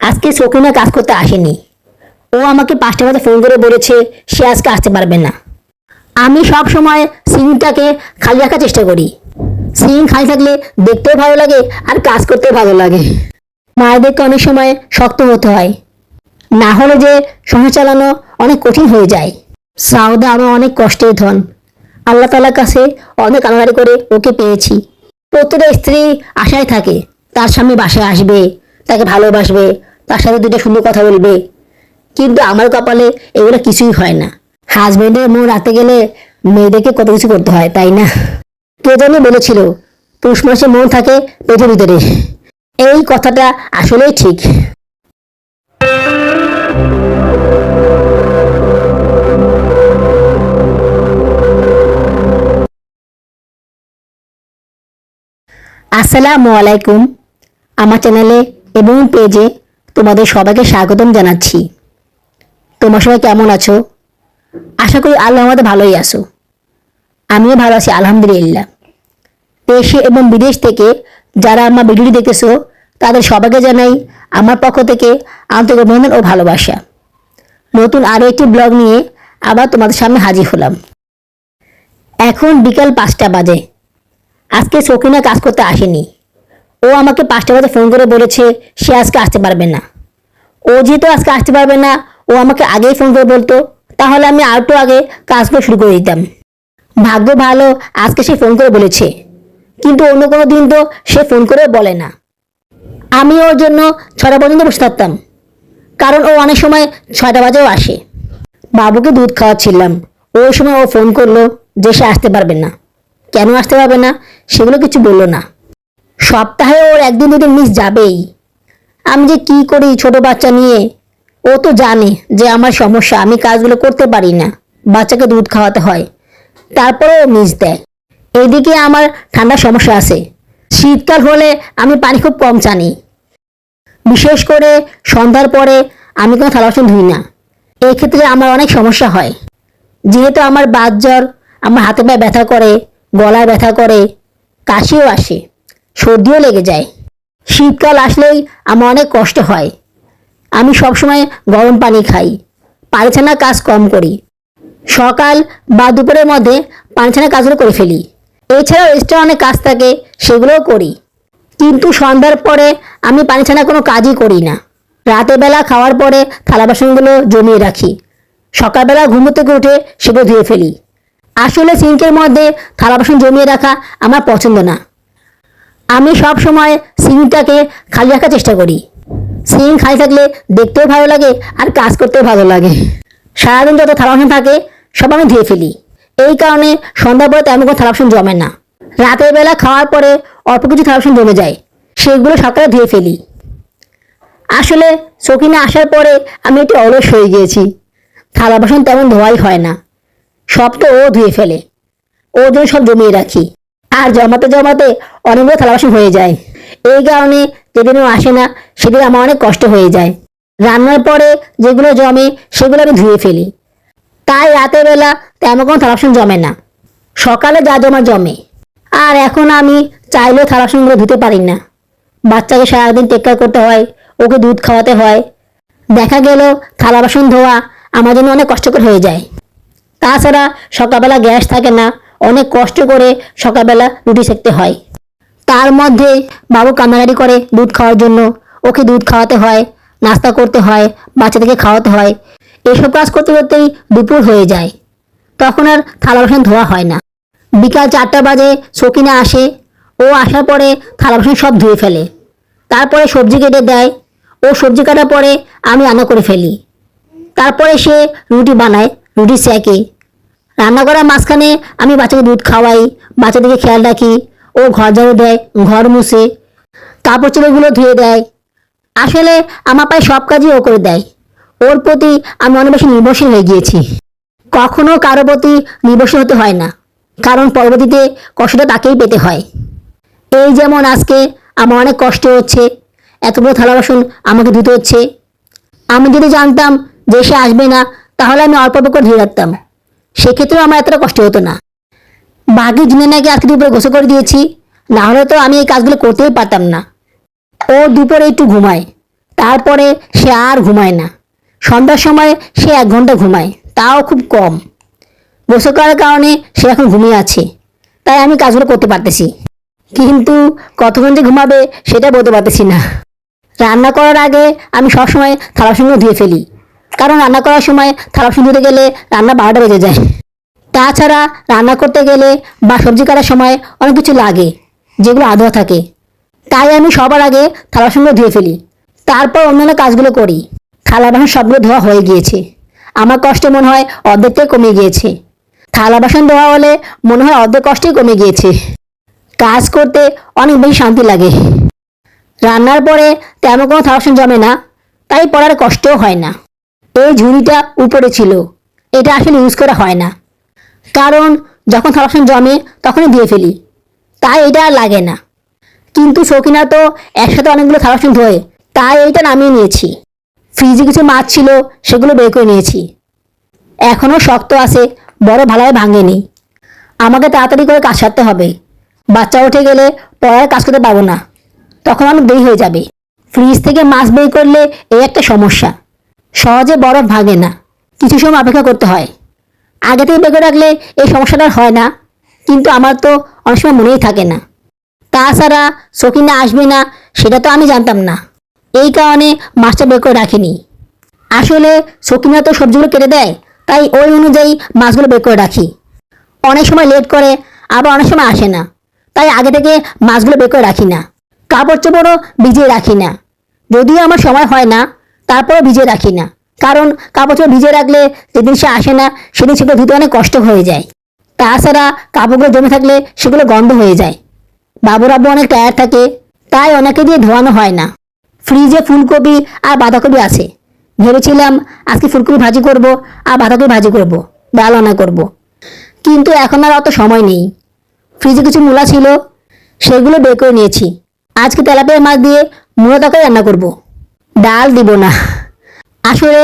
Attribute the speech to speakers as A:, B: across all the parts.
A: আজকে সকিনা কাজ করতে আসেনি। ও আমাকে পাঁচটা বাজে ফোন করে বলেছে, সে আজকে আসতে পারবে না। আমি সব সময় সিংটাকে খালি রাখার চেষ্টা করি। সিং খালি থাকলে দেখতেও ভালো লাগে আর কাজ করতেও ভালো লাগে। মায়েদেরকে অনেক সময় শক্ত হতে হয়। না হলে যে সংসার চালানো অনেক কঠিন হয়ে যায়। সাউদা আমার অনেক কষ্টের ধন। আল্লাহ তালার কাছে অনেক আনাগারি করে ওকে পেয়েছি। প্রত্যেকটা স্ত্রী আশায় থাকে, তার স্বামী বাসায় আসবে, তাকে ভালোবাসবে তার সাথে দুটো সুন্দর কথা বলবে। কিন্তু আমার কপালে এগুলো কিছুই হয় না। হাজবেন্ডের মন রাখতে গেলে মেয়েদেরকে কত কিছু করতে হয়, তাই না? কে জানি বলেছিল, পুষ মাসে মন থাকে পেটের ভিতরে। এই কথাটা আসলেই ঠিক। আসসালামু আলাইকুম। আমার চ্যানেলে এবং পেজে তোমাদের সবাইকে স্বাগতম জানাচ্ছি। তোমার সবাই কেমন আছো? আশা করি আল্লাহ আমাদের ভালোই আছো। আমিও ভালো আছি, আলহামদুলিল্লাহ। দেশে এবং বিদেশ থেকে যারা আমার ভিডিওটি দেখেছ তাদের সবাইকে জানাই আমার পক্ষ থেকে আন্তরিক অভিনন্দন ও ভালোবাসা। নতুন আরও একটি ব্লগ নিয়ে আবার তোমাদের সামনে হাজির হলাম। এখন বিকাল পাঁচটা বাজে। আজকে সকিনা কাজ করতে আসেনি। ও আমাকে পাঁচটা বাজে ফোন করে বলেছে, সে আজকে আসতে পারবে না। ও যেহেতু আজকে আসতে পারবে না, ও আমাকে আগেই ফোন করে বলতো, তাহলে আমি আর একটু আগে কাজগুলো শুরু করে দিতাম। ভাগ্য ভালো, আজকে সে ফোন করে বলেছে। কিন্তু অন্য কোনো দিন তো সে ফোন করে বলে না। আমি ওর জন্য ছটা পর্যন্ত বসে থাকতাম, কারণ ও অনেক সময় ছয়টা বাজেও আসে। বাবুকে দুধ খাওয়াচ্ছিলাম ওই সময় ও ফোন করল যে সে আসতে পারবে না। কেন আসতে পারবে না, সেগুলো কিছু বলল না। সপ্তাহে ওর একদিন দুদিন মিস যাবেই। আমি যে কি করি ছোট বাচ্চা নিয়ে, ও তো জানে যে আমার সমস্যা, আমি কাজগুলো করতে পারি না। বাচ্চাকে দুধ খাওয়াতে হয়, তারপরে ও মিস দেয়। এইদিকে আমার ঠান্ডার সমস্যা আছে। শীতকাল হলে আমি পানি খুব কম চানি। বিশেষ করে সন্ধ্যার পরে আমি কোনো থালা বাসন ধুই না। এই ক্ষেত্রে আমার অনেক সমস্যা হয়। যেহেতু আমার বাত জ্বর, আমার হাতে পায়ে ব্যথা করে, গলায় ব্যথা করে, কাশিও আসে। সর্দিও লেগে যায়। শীতকাল আসলেই আমার অনেক কষ্ট হয়। আমি সবসময় গরম পানি খাই পায়খানা কাজ কম করি। সকাল বা দুপুরের মধ্যে পায়খানা কাজগুলো করে ফেলি। এছাড়াও এক্সট্রা অনেক কাজ থাকে, সেগুলোও করি। কিন্তু সন্ধ্যার পরে আমি পায়খানা কোনো কাজই করি না। রাতের বেলা খাওয়ার পরে থালা বাসনগুলো জমিয়ে রাখি। সকালবেলা ঘুম থেকে উঠে সেগুলো ধুয়ে ফেলি। আসলে সিঙ্কের মধ্যে থালা বাসন জমিয়ে রাখা আমার পছন্দ না। আমি সব সময় সিঙ্কটাকে খালি রাখার চেষ্টা করি। সিঙ্ক খালি থাকলে দেখতেও ভালো লাগে আর কাজ করতেও ভালো লাগে। সারাদিন যত থালা বাসন থাকে, সব আমি ধুয়ে ফেলি। এই কারণে সন্ধ্যার পরে তেমন কোনো থালা বাসন জমে না। রাতের বেলা খাওয়ার পরে অল্প কিছু থালা বাসন জমে যায়। সেগুলো সকালে ধুয়ে ফেলি। আসলে সকিনা আসার পরে আমি একটু অলস হয়ে গিয়েছি। থালা বাসন তেমন ধোয়াই হয় না। সব তো ও ধুয়ে ফেলে। ও জন্য সব জমিয়ে রাখি। আর জমাতে জমাতে অনেকগুলো থালা বাসন হয়ে যায়। এই কারণে যেদিন ও আসে না, সেদিন আমার অনেক কষ্ট হয়ে যায়। রান্নার পরে যেগুলো জমে, সেগুলো আমি ধুয়ে ফেলি। তাই রাতের বেলা তেমন কোনো থালা বাসন জমে না। সকালে যা জমা জমে। আর এখন আমি চাইলেও থালা বাসনগুলো ধুতে পারি না। বাচ্চাকে সারাদিন টেক্কার করতে হয়, ওকে দুধ খাওয়াতে হয়। দেখা গেল থালা বাসন ধোয়া আমার জন্য অনেক কষ্টকর হয়ে যায়। তাছাড়া সকালবেলা গ্যাস থাকে না অনেক কষ্ট করে সকালবেলা রুটি সেকতে হয়। তার মধ্যে বাবু কান্নাকাটি করে দুধ খাওয়ার জন্য। ওকে দুধ খাওয়াতে হয়, নাস্তা করতে হয়, বাচ্চাদেরকে খাওয়াতে হয়। এসব কাজ করতে করতেই দুপুর হয়ে যায়। তখন আর থালা বাসন ধোয়া হয় না। বিকাল চারটা বাজে সকিনা আসে। ও আসার পরে থালা বাসন সব ধুয়ে ফেলে। তারপরে সবজি কেটে দেয়। ও সবজি কাটার পরে আমি রান্না করে ফেলি। তারপরে সে রুটি বানায়, রুটি সেকে। রান্না করার মাঝখানে আমি বাচ্চাকে দুধ খাওয়াই বাচ্চাদেরকে খেয়াল রাখি, ও ঘর ঝাড়ু দেয়, ঘর মুছে, কাপড় চোপড়গুলো ধুয়ে দেয়। আসলে আমার প্রায় সব কাজই ও করে দেয়। ওর প্রতি আমি অনেক বেশি নির্ভরশীল হয়ে গিয়েছি। কখনো কারও প্রতি নির্ভরশীল হতে হয় না, কারণ পরবর্তীতে কষ্টটা তাকেই পেতে হয়। এই যেমন আজকে আমার অনেক কষ্ট হচ্ছে এতগুলো থালা বাসন আমাকে ধুতে হচ্ছে। আমি যদি জানতাম যে সে আসবে না, তাহলে আমি অল্প অল্প করে ধুয়ে রাখতাম। সেক্ষেত্রেও আমার এতটা কষ্ট হতো না। বাকি দিনে নাকি আজকে দুপুরে গোসল করে দিয়েছি না হলে তো আমি এই কাজগুলো করতেই পারতাম না। ও দুপুরে একটু ঘুমায়, তারপরে সে আর ঘুমায় না। সন্ধ্যার সময় সে এক ঘণ্টা ঘুমায়, তাও খুব কম। গোসল করার কারণে সে এখন ঘুমিয়ে আছে, তাই আমি কাজগুলো করতে পারতেছি। কিন্তু কতক্ষণ যে ঘুমাবে সেটা বলতে পারতেছি না। রান্না করার আগে আমি সবসময় থালা বাসনগুলো ধুয়ে ফেলি কারণ রান্না করার সময় থালা ধুতে গেলে রান্না বারোটা বেজে যায়। তাছাড়া রান্না করতে গেলে বা সবজি কাটার সময় অনেক কিছু লাগে, যেগুলো আধোয়া থাকে। তাই আমি সবার আগে থালা বাসনগুলো ধুয়ে ফেলি। তারপর অন্যান্য কাজগুলো করি। থালা বাসন সবগুলো ধোয়া হয়ে গিয়েছে। আমার কষ্ট মনে হয় অর্ধেকটাই কমে গিয়েছে। থালা বাসন ধোয়া হলে মনে হয় অর্ধেক কষ্টই কমে গিয়েছে। কাজ করতে অনেক বেশি শান্তি লাগে। রান্নার পরে তেমন কোনো থালা বাসন জমে না, তাই পড়ার কষ্টও হয় না। এই ঝুড়িটা উপরে ছিল। এটা আসলে ইউজ করা হয় না। কারণ যখন থালা জমে, তখনই দিয়ে ফেলি। তাই এটা লাগে না। কিন্তু শৌখিনা তো একসাথে অনেকগুলো বাসন ধোয়ে, তাই এইটা নামিয়ে নিয়েছি। ফ্রিজে কিছু মাছ ছিল, সেগুলো বের করে নিয়েছি। এখনও শক্ত আছে, বড় ভালোভাবে ভাঙেনি। আমাকে তাড়াতাড়ি করে কাজ সারতে হবে। বাচ্চা উঠে গেলে পড়ার কাজ করতে পারব না। তখন অনেক দেরি হয়ে যাবে। ফ্রিজ থেকে মাছ বের করলে এই একটা সমস্যা। সহজে বরফ ভাঙে না। কিছু সময় অপেক্ষা করতে হয়। আগে থেকে বের করে রাখলে এই সমস্যাটা হয় না। কিন্তু আমার তো অনেক সময় মনেই থাকে না। তাছাড়া সকিনা আসবে না, সেটা তো আমি জানতাম না। এই কারণে মাছটা বের করে রাখিনি। আসলে সকিনা তো সবজিগুলো কেটে দেয়, তাই ওই অনুযায়ী মাছগুলো বের করে রাখি। অনেক সময় লেট করে, আবার অনেক সময় আসে না। তাই আগে থেকে মাছগুলো বের করে রাখি না। কাপড় চোপড়ও ভিজিয়ে রাখি না। যদিও আমার সময় হয় না তারপরেও ভিজিয়ে রাখি না। কারণ কাপড় ভিজিয়ে রাখলে যেদিন সে আসে না, সেদিন সেগুলো ধুতে অনেক কষ্ট হয়ে যায়। তাছাড়া কাপড়গুলো জমে থাকলে সেগুলো গন্ধ হয়ে যায়। বাবুর আব্বু অনেক টায়ার থাকে, তাই অনেকে দিয়ে ধোয়ানো হয় না। ফ্রিজে ফুলকপি আর বাঁধাকপি আছে। ভেবেছিলাম আজকে ফুলকপি ভাজি করব আর বাঁধাকপি ভাজি করব, ডাল রান্না করব। কিন্তু এখন আর অত সময় নেই। ফ্রিজে কিছু মূলা ছিল, সেগুলো বের করে নিয়েছি। আজকে তেলাপিয়া মাছ দিয়ে মূলা তরকারি রান্না করব। ডাল দিব না। আসলে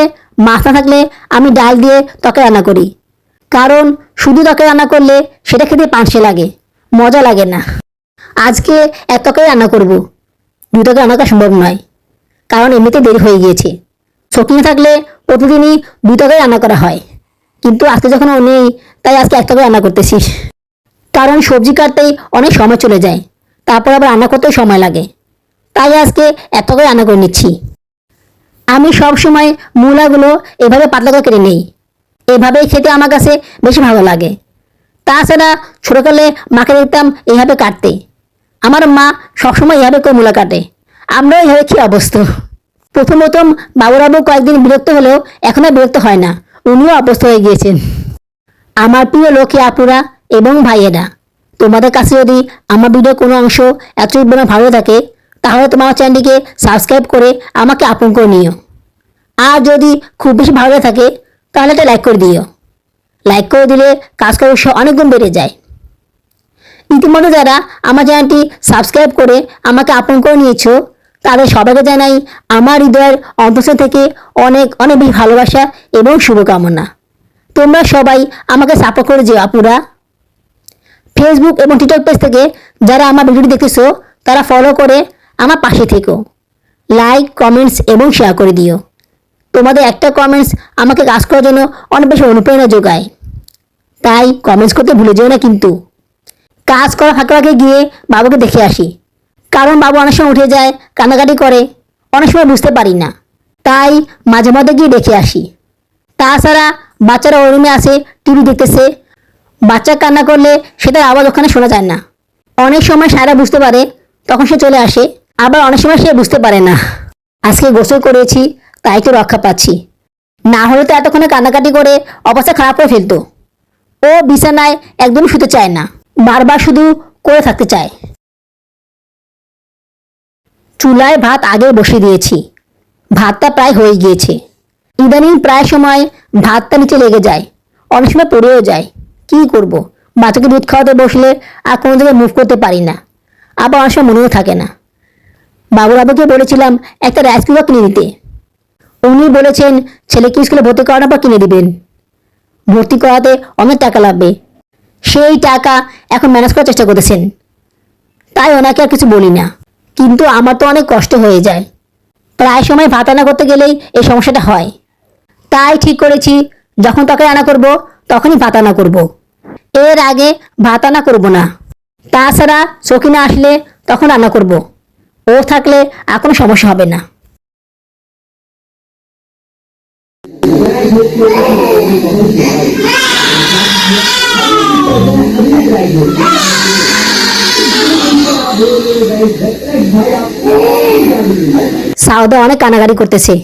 A: মাছ না থাকলে আমি ডাল দিয়ে তরকারি রান্না করি। কারণ শুধু তরকারি রান্না করলে সেটা খেতে পাঁচশে লাগে, মজা লাগে না। আজকে এক তরকারি রান্না করব, দু তরকারি রান্না করা সম্ভব নয়, কারণ এমনিতে দেরি হয়ে গিয়েছে। শৌখিনে থাকলে প্রতিদিনই দুই তরকারি রান্না করা হয়, কিন্তু আজকে যখন ও নেই, তাই আজকে এক তরকারি রান্না করতেছি। কারণ সবজি কাটতেই অনেক সময় চলে যায়, তারপর আবার রান্না করতেও সময় লাগে। তাই আজকে এত করে রান্না করে নিচ্ছি। আমি সব সময় মূলাগুলো এভাবে পাতলা করে কেটে নিই। এভাবেই খেতে আমার কাছে বেশি ভালো লাগে। তাছাড়া ছোটোকালে মাকে দেখতাম এইভাবে কাটতে। আমার মা সবসময় এইভাবে করে মূলা কাটে। আমরাও এইভাবে খেয়ে অবস্থ প্রথম প্রথম বাবুরাবু কয়েকদিন বিরক্ত হলেও এখন আর বিরক্ত হয় না। উনিও অবস্থ হয়ে গিয়েছেন। আমার প্রিয় লোকে আপুরা এবং ভাইয়েরা। তোমাদের কাছে যদি আমার ভিডিও কোনো অংশ বড় ভালো থাকে তাহলে তোমার চ্যানেলটিকে সাবস্ক্রাইব করে আমাকে আপন করে নিও। আর যদি খুব বেশি ভালো থাকে, তাহলে এটা লাইক করে দিও। লাইক করে দিলে কাজ করার উৎসাহ অনেক গুণ বেড়ে যায়। ইতিমধ্যে যারা আমার চ্যানেলটি সাবস্ক্রাইব করে আমাকে আপন করে নিয়েছো, তাদের সবাইকে জানাই আমার হৃদয়ের অন্তঃস্থ থেকে অনেক অনেক বেশি ভালোবাসা এবং শুভকামনা। তোমরা সবাই আমাকে সাপোর্ট করে যেও আপুরা। ফেসবুক এবং টিকটক পেজ থেকে যারা আমার ভিডিওটি দেখতেছো, তারা ফলো করে আমার পাশে থেকো। লাইক কমেন্টস এবং শেয়ার করে দিও। তোমাদের একটা কমেন্টস আমাকে কাজ করার জন্য অনেক বেশি অনুপ্রেরণা যোগায়। তাই কমেন্টস করতে ভুলে যেও না কিন্তু। কাজ করা ফাঁকে ফাঁকে গিয়ে বাবুকে দেখে আসি। কারণ বাবু অনেক সময় উঠে যায়, কান্নাকাটি করে, অনেক সময় বুঝতে পারি না। তাই মাঝে মধ্যে গিয়ে দেখে আসি। তাছাড়া বাচ্চারা ওই রুমে আসে, টিভি দেখতেছে। বাচ্চা কান্না করলে সেটার আওয়াজ ওখানে শোনা যায় না। অনেক সময় সারা বুঝতে পারে, তখন সে চলে আসে। আবার অনেক সময় সে বুঝতে পারে না। আজকে গোসল করেছি, তাই তো রক্ষা পাচ্ছি। না হলে তো এতক্ষণে কান্নাকাটি করে অবস্থা খারাপ করে ফেলতো। ও বিছানায় একদম শুতে চায় না, বারবার শুধু করে থাকতে চায়। চুলায় ভাত আগে বসিয়ে দিয়েছি। ভাতটা প্রায় হয়ে গিয়েছে। ইদানিং প্রায় সময় ভাতটা নিচে লেগে যায়, অনেক সময় পড়েও যায়। কি করব? বাচ্চাকে দুধ খাওয়াতে বসলে আর কোনো জায়গায় মুভ করতে পারি না। আবার অনেক সময় মনেও থাকে না। বাবুর আবুকে বলেছিলাম, একটা রাইস কুকার কিনে দিতে। উনি বলেছেন, ছেলেকে স্কুলে ভর্তি করানোর পর কিনে দিবেন। ভর্তি করাতে অনেক টাকা লাগবে। সেই টাকা এখন ম্যানেজ করার চেষ্টা করতেছেন। তাই ওনাকে আর কিছু বলি না। কিন্তু আমার তো অনেক কষ্ট হয়ে যায়। প্রায় সময় ভাত রান্না করতে গেলেই এই সমস্যাটা হয়। তাই ঠিক করেছি, যখন তরকারি রান্না করব, তখনই ভাত রান্না করব। এর আগে ভাত রান্না করব না। তাছাড়া সকিনা আসলে তখন রান্না করব। ও থাকলে আর কোনো সমস্যা হবে না। সাউদা অনেক কানাগাড়ি করতেছে।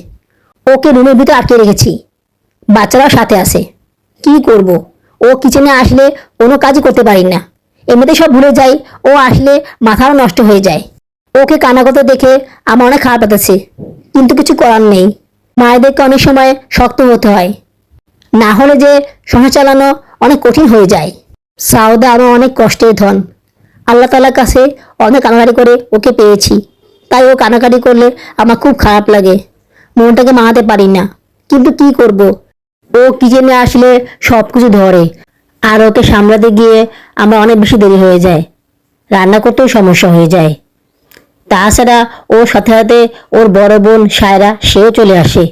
A: ওকে রুমের ভিতরে আটকে রেখেছি। বাচ্চারাও সাথে আছে। কি করব? ও কিচেনে আসলে কোনো কাজই করতে পারি না। এমনিতে সব ভুলে যাই। ও আসলে মাথাও নষ্ট হয়ে যায়। ওকে কানাগত দেখে আমার অনেক খারাপ লাগতেছে, কিন্তু কিছু করার নেই। মায়েদেরকে অনেক সময় শক্ত হতে হয়। না হলে যে সংসার চালানো অনেক কঠিন হয়ে যায়। সাউদা আমার অনেক কষ্টের ধন। আল্লাহ তালার কাছে অনেক কানাকাটি করে ওকে পেয়েছি। তাই ও কানাকাটি করলে আমার খুব খারাপ লাগে। মনটাকে মানাতে পারি না। কিন্তু কি করব? ও কিচেনে আসলে সব কিছু ধরে। আর ওকে সামলাতে গিয়ে আমার অনেক বেশি দেরি হয়ে যায়। রান্না করতেও সমস্যা হয়ে যায়। তাছাড়া ওর সাথে সাথে ওর বড় বোন সায়রা, সেও চলে আসে।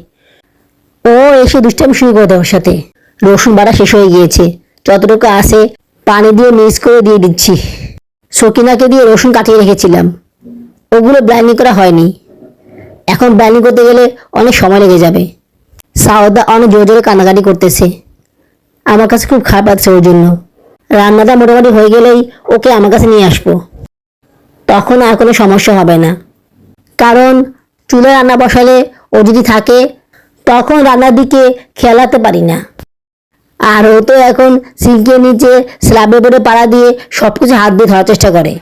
A: ও এসে দুষ্টামি শুরু করে দেয় ওর সাথে। রসুন বাড়া শেষ হয়ে গিয়েছে। যতটুকু আসে পানি দিয়ে মিক্স করে দিয়ে দিচ্ছি। সকিনাকে দিয়ে রসুন কাটিয়ে রেখেছিলাম। ওগুলো ব্লাইন্ডিং করা হয়নি। এখন ব্লাইন্ডিং করতে গেলে অনেক সময় লেগে যাবে। সাওদা অনেক জোরে জোরে কান্নাকাটি করতেছে। আমার কাছে খুব খারাপ লাগছে ওর জন্য। রান্নাটা মোটামুটি হয়ে গেলেই ওকে আমার কাছে নিয়ে আসব। তখন আর কোনো সমস্যা হবে না। কারণ চুলে রান্না বসালে ও যদি থাকে, তখন রান্নার দিকে খেলাতে পারি না। আর ও তো এখন সিঙ্কের নিচে স্ল্যাবের উপরে পাড়া দিয়ে সব কিছু হাত দিয়ে ধরার চেষ্টা করে।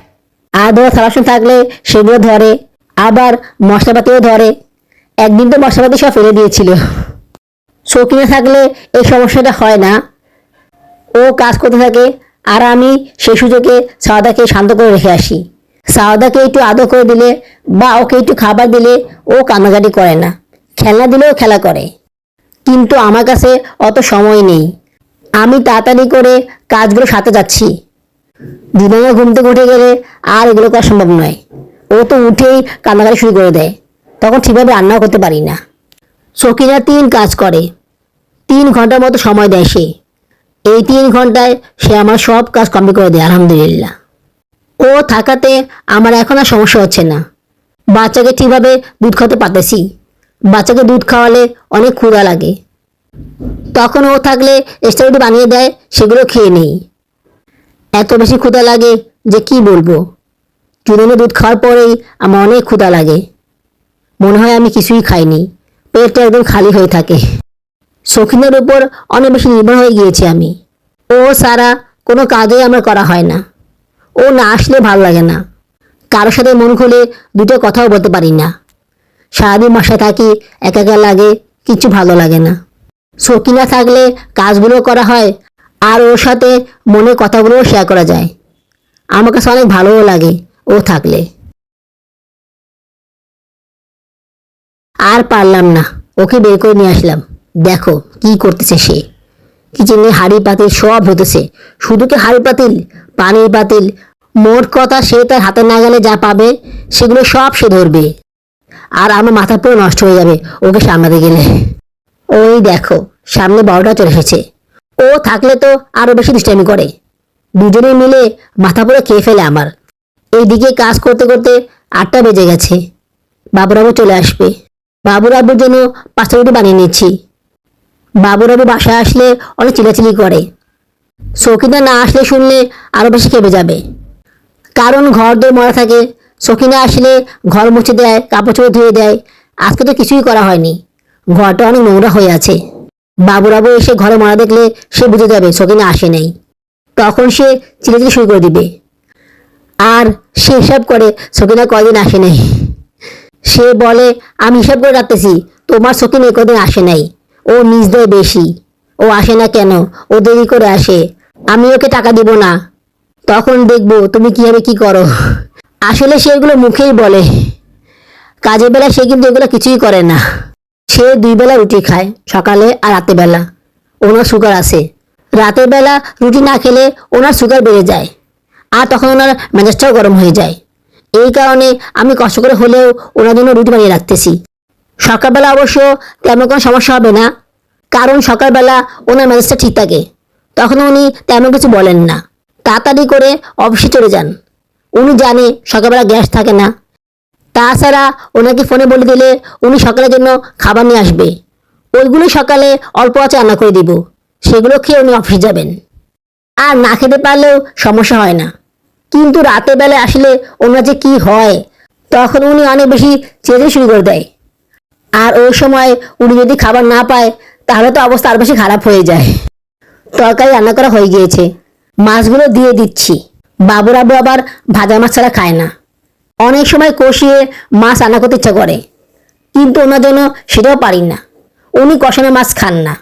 A: আর ধরা থালাসন থাকলে সেগুলো ধরে, আবার মশলাপাতিও ধরে। একদিন তো মশলাপাতি সব ফেলে দিয়েছিল। শৌখিনে থাকলে এই সমস্যাটা হয় না। ও কাজ করতে থাকে, আর আমি সেই সুযোগে সাওদাকে শান্ত করে রেখে আসি। সাওদাকে একটু আদর করে দিলে বা ওকে একটু খাবার দিলে ও কান্নাকাটি করে না। খেলনা দিলেও খেলা করে। কিন্তু আমার কাছে অত সময় নেই। আমি তাড়াতাড়ি করে কাজগুলো সাথে যাচ্ছি। দিনে ঘুম থেকে উঠে গেলে আর এগুলো করা সম্ভব নয়। ও তো উঠেই কান্নাকাটি শুরু করে দেয়। তখন ঠিকভাবে রান্নাও করতে পারি না। সকিনা তিন কাজ করে। তিন ঘণ্টার মতো সময় দেয় সে। এই তিন ঘন্টায় সে আমার সব কাজ কমপ্লিট করে দেয়, আলহামদুলিল্লাহ। ও থাকাতে আমার এখন আর সমস্যা হচ্ছে না। বাচ্চাকে ঠিকভাবে দুধ খাওয়াতে পারতেছি। বাচ্চাকে দুধ খাওয়ালে অনেক ক্ষুধা লাগে। তখন ও থাকলে এক্সট্রা বানিয়ে দেয়, সেগুলো খেয়ে নেই। এত বেশি ক্ষুধা লাগে যে কি বলব? চুরনে দুধ খাওয়ার পরেই আমার অনেক ক্ষুধা লাগে। মনে হয় আমি কিছুই খাইনি। পেটটা একদম খালি হয়ে থাকে। শৌখিনের উপর অনেক বেশি নির্ভর হয়ে গিয়েছি আমি। ও সারা কোনো কাজই আমার করা হয় না। ও না আসলে ভালো লাগে না। কারোর সাথে মন খুলে দুটো কথাও বলতে পারি না। সারাদিন বাসায় থাকি, একা একা লাগে কিছু ভালো লাগে না। শৌখিনা থাকলে কাজগুলো করা হয় আর ওর সাথে মনে কথাগুলোও শেয়ার করা যায়। আমার কাছে অনেক ভালোও লাগে ও থাকলে। আর পারলাম না, ওকে বের করে নিয়ে আসলাম। দেখো কি করতেছে সে। কিচেনে হাড়ি পাতিল সব হতেছে শুধু কি হাড়ি পাতিল? পানির পাতিল মোট কথা সে তার হাতে না গেলে যা পাবে, সেগুলো সব সে ধরবে। আর আমার মাথা পুরো নষ্ট হয়ে যাবে, ওকে সামলাতে গেলে। ওই দেখো, সামনে বারোটা চলে এসেছে। ও থাকলে তো আরও বেশি দুষ্টামি করে। দুজনে মিলে মাথা পুরো খেয়ে ফেলে আমার। এইদিকে কাজ করতে করতে আটটা বেজে গেছে। বাবুরাবু চলে আসবে। বাবুরাবুর জন্য পাঁচটা রুটি বানিয়ে নিচ্ছি। বাবুরাবু বাসায় আসলে অনেক চিলাচিলি করে। সৌকিদা না আসলে শুনলে আরও বেশি খেপে যাবে। কারণ ঘর দৌড় মরা থাকে। সকিনা আসলে ঘর মুছে দেয় কাপড় চোপড় ধুয়ে দেয়। আজকে তো কিছুই করা হয়নি। ঘরটা অনেক নোংরা হয়ে আছে। বাবুরাবু এসে ঘরে মরা দেখলে সে বুঝে যাবে সকিনা আসে নাই। তখন সে চিলেচিলি শুরু করে দিবে। আর সে হিসাব করে সকিনা কয়দিন আসে নাই। সে বলে, আমি হিসাব করে রাখতেছি, তোমার সকিন এ কদিন আসে নাই। ও নিজ দেয় বেশি। ও আসে না কেন? ও দেরি করে আসে। আমি ওকে টাকা দিব না। তখন দেখব তুমি কীভাবে কি করো। আসলে সে এগুলো মুখেই বলে। কাজের বেলা সে কিন্তু এগুলো কিছুই করে না। সে দুই বেলা রুটি খায়, সকালে আর রাতে বেলা। ওনার সুগার আছে। রাতের বেলা রুটি না খেলে ওনার সুগার বেড়ে যায়। আর তখন ওনার মেজাজটাও গরম হয়ে যায়। এই কারণে আমি কষ্ট করে হলেও ওনার জন্য রুটি বানিয়ে রাখতেছি। সকালবেলা অবশ্য তেমন কোনো সমস্যা হবে না। কারণ সকালবেলা ওনার মেজাজটা ঠিক থাকে। তখন উনি তেমন কিছু বলেন না। তাড়াতাড়ি করে অফিসে চলে যান। উনি জানে সকালবেলা গ্যাস থাকে না। তাছাড়া ওনাকে ফোনে বলে দিলে উনি সকালের জন্য খাবার নিয়ে আসবে। ওইগুলো সকালে অল্প আছে রান্না করে দিব। সেগুলো খেয়ে উনি অফিসে যাবেন। আর না খেতে পারলেও সমস্যা হয় না। কিন্তু রাতের বেলায় আসলে ওনার যে কি হয়, তখন উনি অনেক বেশি চেঁচে শুরু করে দেয়। আর ওই সময় উনি যদি খাবার না পায়, তাহলে তো অবস্থা আরও বেশি খারাপ হয়ে যায়। তরকারি রান্না করা হয়ে গিয়েছে। মাছগুলো দিয়ে দিচ্ছি। বাবুরাবু আবার ভাজা মাছ ছাড়া খায় না। অনেক সময় কষিয়ে মাছ রান্না করতে ইচ্ছা করে। কিন্তু ওনার জন্য সেটাও পারি না। উনি কষানো মাছ খান না।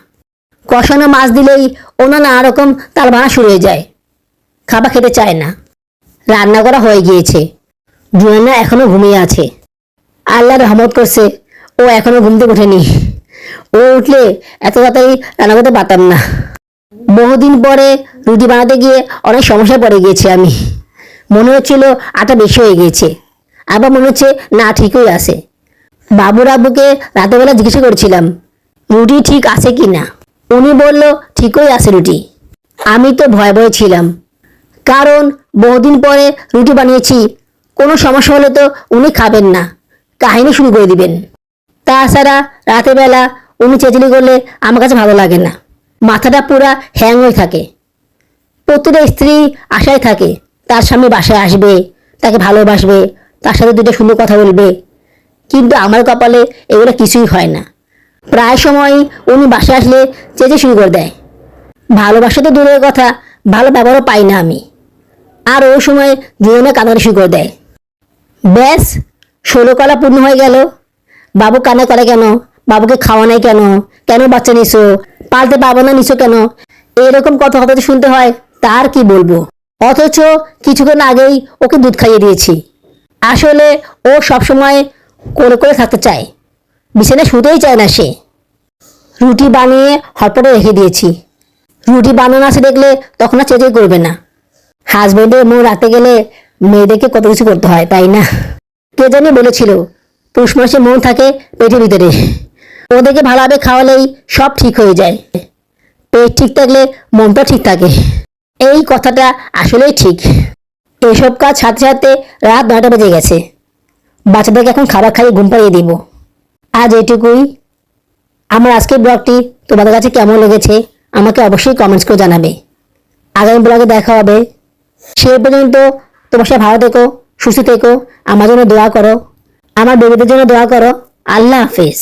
A: কষানো মাছ দিলেই ওনার নানা রকম তার ভাড়া শুরু হয়ে যায়। খাবার খেতে চায় না। রান্না করা হয়ে গিয়েছে। জুয়ানা এখনও ঘুমিয়ে আছে। আল্লাহ রহমত করছে, ও এখনও ঘুম থেকে ওঠেনি। ও উঠলে এত তাড়াতাড়ি রান্না করতে পারতাম না। বহুদিন পরে রুটি বানাতে গিয়ে অনেক সমস্যায় পড়ে গিয়েছি আমি। মনে হচ্ছিল আটা বেশি হয়ে গিয়েছে। আবার মনে হচ্ছে, না, ঠিকই আছে। বাবুর আব্বুকে রাতেরবেলা জিজ্ঞাসা করেছিলাম, রুটি ঠিক আছে কি না? উনি বলল, ঠিকই আছে রুটি। আমি তো ভয় ভয়ে ছিলাম। কারণ বহুদিন পরে রুটি বানিয়েছি, কোনো সমস্যা হলে তো উনি খাবেন না, কাহিনী শুরু করে দিবেন। তাছাড়া রাতের বেলা উনি চেঁচলি করলে আমার কাছে ভালো লাগে না। মাথাটা পুরা হ্যাং হয়ে থাকে। প্রতিটা স্ত্রী আশায় থাকে, তার স্বামী বাসায় আসবে, তাকে ভালোবাসবে, তার সাথে দুটো সুন্দর কথা বলবে। কিন্তু আমার কপালে এগুলো কিছুই হয় না। প্রায় সময় উনি বাসায় আসলে চেঁচে শুরু করে দেয়। ভালোবাসা তো দূরের কথা, ভালো ব্যবহারও পাই না আমি। আর ওই সময় জীবনে কান্নাকাটি শুরু করে দেয়। ব্যাস, ষোলো কলা পূর্ণ হয়ে গেল। বাবু কান্না করে কেন? বাবুকে খাওয়া নাই কেন? কেন বাচ্চা নিছো? পালতে পারব না, নিছো কেন? এরকম কথা কথা শুনতে হয় তার কি বলব? অথচ কিছুক্ষণ আগেই ওকে দুধ খাইয়ে দিয়েছি। আসলে ও সবসময় করে করে থাকতে চায়। বিছানায় শুতেই চায় না সে। রুটি বানিয়ে হটপটে রেখে দিয়েছি। রুটি বানানো আছে দেখলে তখন আর চেঁচে করবে না। হাজবেন্ডের মন রাখতে গেলে মেয়েদেরকে কত কিছু করতে হয়, তাই না? কে জানি বলেছিল, পুষ মাসে মন থাকে পেটের ভিতরে। ওদেরকে ভালোভাবে খাওয়ালেই সব ঠিক হয়ে যায়। পেট ঠিক থাকলে মনটা ঠিক থাকে। এই কথাটা আসলেই ঠিক। এসব কাজ সাথে সাথে রাত নয়টা বেজে গেছে। বাচ্চাদেরকে এখন খাবার খাইয়ে ঘুম পাড়িয়ে দিব। আজ এইটুকুই আমার আজকের ব্লগটি তোমাদের কাছে কেমন লেগেছে আমাকে অবশ্যই কমেন্টস করে জানাবে। আগামী ব্লগে দেখা হবে। সে পর্যন্ত তোমার সাথে ভালো থেকো, সুস্থ থেকো, আমার জন্য দোয়া করো, আমার বেবিদের জন্য দোয়া করো। আল্লাহ হাফিজ।